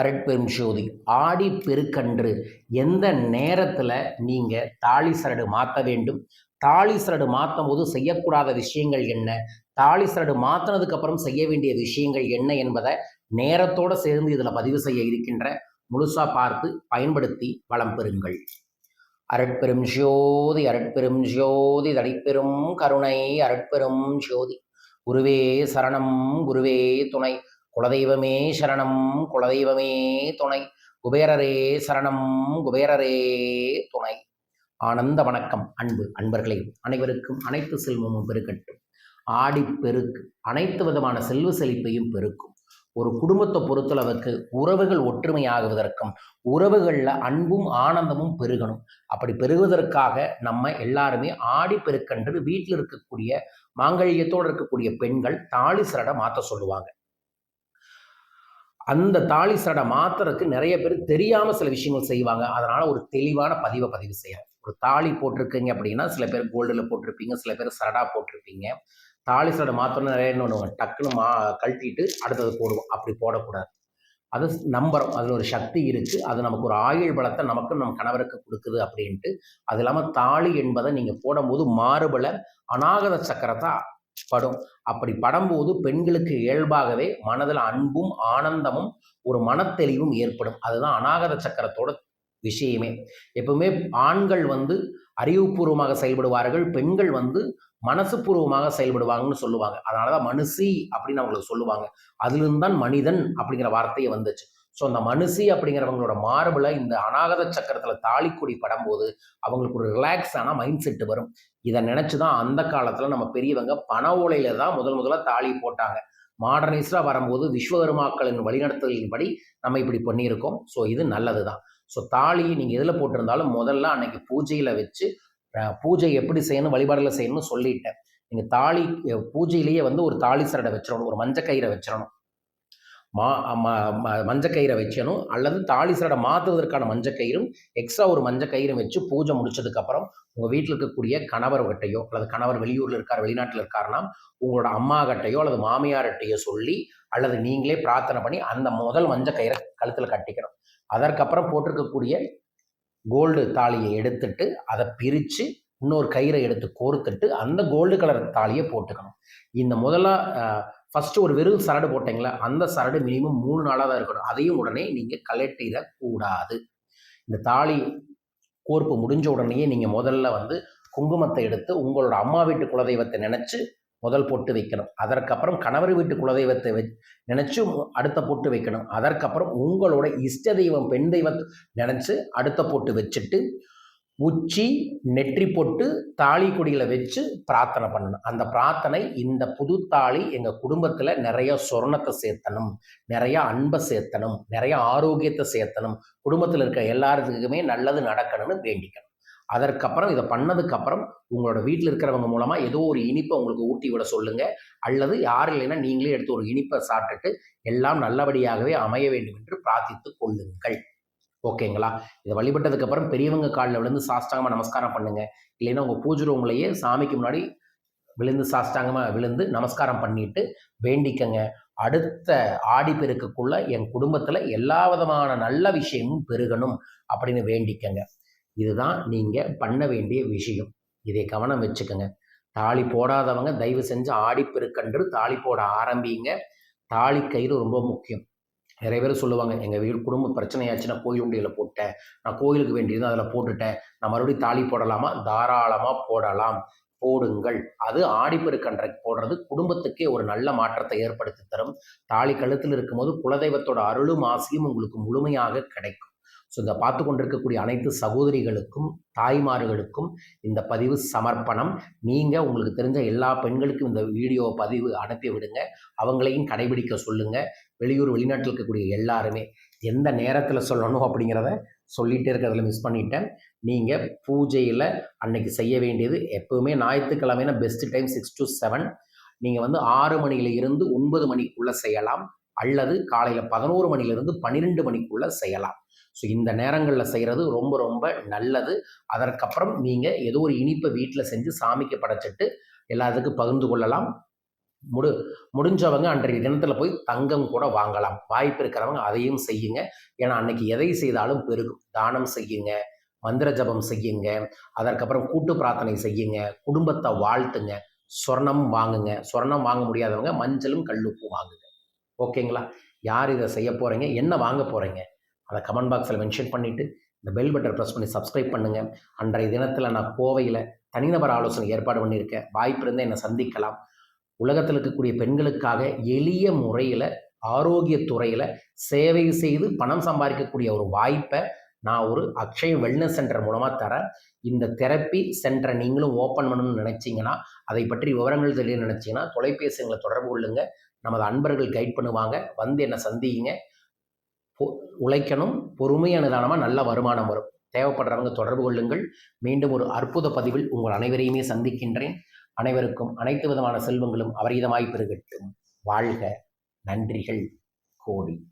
அரட்பெரும் ஜோதி ஆடி பெருக்கன்று எந்த நேரத்தில் நீங்கள் தாலி சரடு மாற்ற வேண்டும்? தாலி சரடு மாற்றும் போது செய்யக்கூடாத விஷயங்கள் என்ன? தாலி சரடு மாற்றினதுக்கு அப்புறம் செய்ய வேண்டிய விஷயங்கள் என்ன என்பதை நேரத்தோடு சேர்ந்து இதில் பதிவு செய்ய இருக்கின்ற முழுசா பார்த்து பயன்படுத்தி வளம் பெறுங்கள். அரட்பெரும் ஜோதி அரட்பெரும் ஜோதி தடிப்பெரும் கருணை அரட்பெரும் ஜோதி குருவே சரணம் குருவே துணை. குலதெய்வமே சரணம் குலதெய்வமே துணை. குபேரரே சரணம் குபேரரே துணை. ஆனந்த வணக்கம் அன்பு அன்பர்களே. அனைவருக்கும் அனைத்து செல்வமும் பெருக்கட்டும் ஆடி பெருக்கு அனைத்து விதமான செல்வ செழிப்பையும் பெருக்கும். ஒரு குடும்பத்தை பொறுத்தளவுக்கு உறவுகள் ஒற்றுமையாகுவதற்கும் உறவுகளில் அன்பும் ஆனந்தமும் பெருகணும். அப்படி பெருகுவதற்காக நம்ம எல்லாருமே ஆடி பெருக்கன்று வீட்டில் இருக்கக்கூடிய மாங்கல்யத்தோடு இருக்கக்கூடிய பெண்கள் தாலி சரடை மாற்ற சொல்லுவாங்க. அந்த தாலி சடை மாத்துறதுக்கு நிறைய பேர் தெரியாமல் சில விஷயங்கள் செய்வாங்க. அதனால் ஒரு தெளிவான பதிவை பதிவு செய்யலாம் ஒரு தாலி போட்டிருக்கீங்க அப்படின்னா சில பேர் கோல்டில் போட்டிருப்பீங்க சில பேர் சடா போட்டிருப்பீங்க. தாலி சடை மாற்றணும் நிறைய என்ன பண்ணுவோம் டக்குன்னு மா கழட்டிட்டு அடுத்தது போடுவோம். அப்படி போடக்கூடாது. அது நம்புறோம். அதில் ஒரு சக்தி இருக்குது அது நமக்கு ஒரு ஆயுள் பலத்தை நமக்கு நம்ம கணவருக்கு கொடுக்குது அப்படின்ட்டு. அது இல்லாமல் தாலி என்பதை நீங்கள் போடும்போது மாறுபல அநாகத சக்கரத்தை படும். அப்படி படும்போது பெண்களுக்கு இயல்பாகவே மனதில் அன்பும் ஆனந்தமும் ஒரு மனத்தெளிவும் ஏற்படும். அதுதான் அநாகத சக்கரத்தோட விஷயமே. எப்பவுமே ஆண்கள் வந்து அறிவுபூர்வமாக செயல்படுவார்கள் பெண்கள் வந்து மனசுபூர்வமாக செயல்படுவாங்கன்னு சொல்லுவாங்க. அதனாலதான் மனுஷி அப்படின்னு அவங்களுக்கு சொல்லுவாங்க. அதுலேருந்து தான் மனிதன் அப்படிங்கிற வார்த்தையை வந்துச்சு. ஸோ அந்த மனுஷி அப்படிங்கிறவங்களோட மார்பில் இந்த அநாகத சக்கரத்தில் தாலிக்குடி படும்போது அவங்களுக்கு ஒரு ரிலாக்ஸான மைண்ட் செட்டு வரும். இதை நினச்சி தான் அந்த காலத்தில் நம்ம பெரியவங்க பண ஓலையில தான் முதல் முதலாக தாலி போட்டாங்க. மாடர்னைஸ்டாக வரும்போது விஸ்வகர்மாக்களின் வழிநடத்தலின்படி நம்ம இப்படி பண்ணியிருக்கோம். ஸோ இது நல்லது தான் ஸோ தாலியை நீங்கள் எதில் போட்டிருந்தாலும் முதல்ல அன்னைக்கு பூஜையில் வச்சு பூஜை எப்படி செய்யணும் வழிபாடுகளை செய்யணும்னு சொல்லிட்டேன். நீங்கள் தாலி பூஜையிலேயே வந்து ஒரு தாலி சரடை வச்சிடணும் ஒரு மஞ்சக்கயிறை வச்சிடணும். மா மஞ்சக்கயிறை வச்சணும் அல்லது தாலி சரடை மாற்றுவதற்கான மஞ்சக்கயிறும் எக்ஸ்ட்ரா ஒரு மஞ்சக்கயிறும் வச்சு பூஜை முடிச்சதுக்கப்புறம் உங்கள் வீட்டில் இருக்கக்கூடிய கணவர்கிட்டையோ அல்லது கணவர் வெளியூரில் இருக்கார் வெளிநாட்டில் இருக்காருன்னா உங்களோட அம்மா அல்லது மாமியார்கிட்டையோ சொல்லி அல்லது நீங்களே பிரார்த்தனை பண்ணி அந்த முதல் மஞ்சக்கயிறை கழுத்தில் கட்டிக்கணும். அதற்கப்புறம் போட்டிருக்கக்கூடிய கோல்டு தாலியை எடுத்துட்டு அதை பிரித்து இன்னொரு கயிறை எடுத்து கோர்த்துட்டு அந்த கோல்டு கலர் தாலியை போட்டுக்கணும். இந்த முதல்ல ஃபஸ்ட்டு ஒரு வெறும் சரடு போட்டிங்களா? அந்த சரடு மினிமம் மூணு நாளாக தான் இருக்கணும். அதையும் உடனே நீங்கள் கலட்டிடக்கூடாது இந்த தாலி கோர்ப்பு முடிஞ்ச உடனேயே நீங்கள் முதல்ல வந்து குங்குமத்தை எடுத்து உங்களோட அம்மா வீட்டு குலதெய்வத்தை நினச்சி முதல் பொட்டு வைக்கணும். அதற்கப்புறம் கணவர் வீட்டு குலதெய்வத்தை வை நினச்சி அடுத்த பொட்டு வைக்கணும். அதற்கப்புறம் உங்களோட இஷ்ட தெய்வம் பெண் தெய்வத்தை நினச்சி அடுத்த பொட்டு வச்சுட்டு உச்சி நெற்றி பொட்டு தாலி கொடியில் வச்சு பிரார்த்தனை பண்ணணும். அந்த பிரார்த்தனை இந்த புது தாலி எங்கள் குடும்பத்தில் நிறைய சொர்ணத்தை சேர்த்தணும் நிறைய அன்பை சேர்த்தணும் நிறைய ஆரோக்கியத்தை சேர்த்தணும். குடும்பத்தில் இருக்க எல்லாருக்குமே நல்லது நடக்கணும்னு வேண்டிக்கணும். அதற்கப்புறம் இதை பண்ணதுக்கப்புறம் உங்களோட வீட்டில் இருக்கிறவங்க மூலமாக ஏதோ ஒரு இனிப்பை உங்களுக்கு ஊட்டி விட சொல்லுங்கள் அல்லது யார் இல்லைன்னா நீங்களே எடுத்து ஒரு இனிப்பை சாப்பிட்டுட்டு எல்லாம் நல்லபடியாகவே அமைய வேண்டும் என்று பிரார்த்தித்து கொள்ளுங்கள். ஓகேங்களா? இதை வழிபட்டதுக்கப்புறம் பெரியவங்க காலில் விழுந்து சாஷ்டாங்கமாக நமஸ்காரம் பண்ணுங்கள் இல்லைன்னா உங்கள் பூஜை ரூம்லையே சாமிக்கு முன்னாடி விழுந்து சாஷ்டாங்கமாக விழுந்து நமஸ்காரம் பண்ணிட்டு வேண்டிக்கங்க. அடுத்த ஆடி பெருக்குக்குள்ள என் குடும்பத்தில் எல்லா விதமான நல்ல விஷயமும் பெருகணும் அப்படின்னு வேண்டிக்கங்க. இதுதான் நீங்கள் பண்ண வேண்டிய விஷயம். இதை கவனம் வச்சுக்கோங்க. தாலி போடாதவங்க தயவு செஞ்சு ஆடிப்பெருக்கன்று தாலி போட ஆரம்பிங்க. தாலி கயிறு ரொம்ப முக்கியம். நிறைய பேர் சொல்லுவாங்க எங்கள் வீடு குடும்ப பிரச்சனையாச்சுன்னா கோயில் உண்டியில் போட்டேன். நான் கோயிலுக்கு வேண்டியது அதில் போட்டுட்டேன். நான் மறுபடியும் தாலி போடலாமா? தாராளமாக போடலாம். போடுங்கள். அது ஆடிப்பெருக்கன்றைக்கு போடுறது குடும்பத்துக்கே ஒரு நல்ல மாற்றத்தை ஏற்படுத்தி தரும். தாலி கழுத்தில் இருக்கும்போது குலதெய்வத்தோட அருளும் ஆசையும் உங்களுக்கு முழுமையாக கிடைக்கும். ஸோ இந்த பார்த்து கொண்டிருக்கக்கூடிய அனைத்து சகோதரிகளுக்கும் தாய்மார்களுக்கும் இந்த பதிவு சமர்ப்பணம். நீங்கள் உங்களுக்கு தெரிஞ்ச எல்லா பெண்களுக்கும் இந்த வீடியோ பதிவு அனுப்பி விடுங்க. அவங்களையும் கடைபிடிக்க சொல்லுங்கள் வெளியூர் வெளிநாட்டில் இருக்கக்கூடிய எல்லாருமே எந்த நேரத்தில் சொல்லணும் அப்படிங்கிறத சொல்லிகிட்டே இருக்கிறதுல மிஸ் பண்ணிட்டேன். நீங்கள் பூஜையில் அன்னைக்கு செய்ய வேண்டியது எப்போவுமே ஞாயிற்றுக்கிழமைனா best time six to seven நீங்கள் வந்து ஆறு மணியில் இருந்து ஒன்பது மணிக்குள்ளே செய்யலாம். அல்லது காலையில் பதினோரு மணிலிருந்து பன்னிரெண்டு மணிக்குள்ளே செய்யலாம். ஸோ இந்த நேரங்களில் செய்கிறது ரொம்ப ரொம்ப நல்லது. அதற்கப்புறம் நீங்கள் ஏதோ ஒரு இனிப்பை வீட்டில் செஞ்சு சாமிக்கு படைச்சிட்டு எல்லாத்துக்கும் பகிர்ந்து கொள்ளலாம். முடு முடிஞ்சவங்க அன்றைய தினத்தில் போய் தங்கம் கூட வாங்கலாம். வாய்ப்பு இருக்கிறவங்க அதையும் செய்யுங்க. ஏன்னா அன்னைக்கு எதை செய்தாலும் பெருகும். தானம் செய்யுங்க மந்திர ஜபம் செய்யுங்க அதற்கப்புறம் கூட்டு பிரார்த்தனை செய்யுங்க குடும்பத்தை வாழ்த்துங்க சொர்ணம் வாங்குங்க. சொர்ணம் வாங்க முடியாதவங்க மஞ்சளும் கல்லுப்பும் வாங்குங்க. ஓகேங்களா? யார் இதை செய்ய போகிறீங்க என்ன வாங்க போகிறீங்க அதை கமெண்ட் பாக்ஸில் மென்ஷன் பண்ணிவிட்டு இந்த பெல் பட்டன் ப்ரெஸ் பண்ணி சப்ஸ்கிரைப் பண்ணுங்கள் அன்றைய தினத்தில் நான் கோவையில் தனிநபர் ஆலோசனை ஏற்பாடு பண்ணியிருக்கேன். வாய்ப்பு இருந்தால் என்னை சந்திக்கலாம். உலகத்தில் இருக்கக்கூடிய பெண்களுக்காக எளிய முறையில் ஆரோக்கியத்துறையில் சேவை செய்து பணம் சம்பாதிக்கக்கூடிய ஒரு வாய்ப்பை நான் ஒரு அக்ஷய வெல்னஸ் சென்டர் மூலமாக தரேன். இந்த தெரப்பி சென்டரை நீங்களும் ஓப்பன் பண்ணணும்னு நினச்சிங்கன்னா அதை பற்றி விவரங்கள் தெரிய நினச்சிங்கன்னா தொலைபேசி எங்களை தொடர்பு கொள்ளுங்கள் நமது அன்பர்கள் கைட் பண்ணுவாங்க. வந்து என்னை சந்திங்க உழைக்கணும். பொறுமையான நிதானமாக நல்ல வருமானம் வரும். தேவைப்படுறவங்க தொடர்பு கொள்ளுங்கள். மீண்டும் ஒரு அற்புத பதிவில் உங்கள் அனைவரையுமே சந்திக்கின்றேன். அனைவருக்கும் அனைத்து விதமான செல்வங்களும் அபரிதமாய் பெருகட்டும். வாழ்க நன்றிகள். கோடி.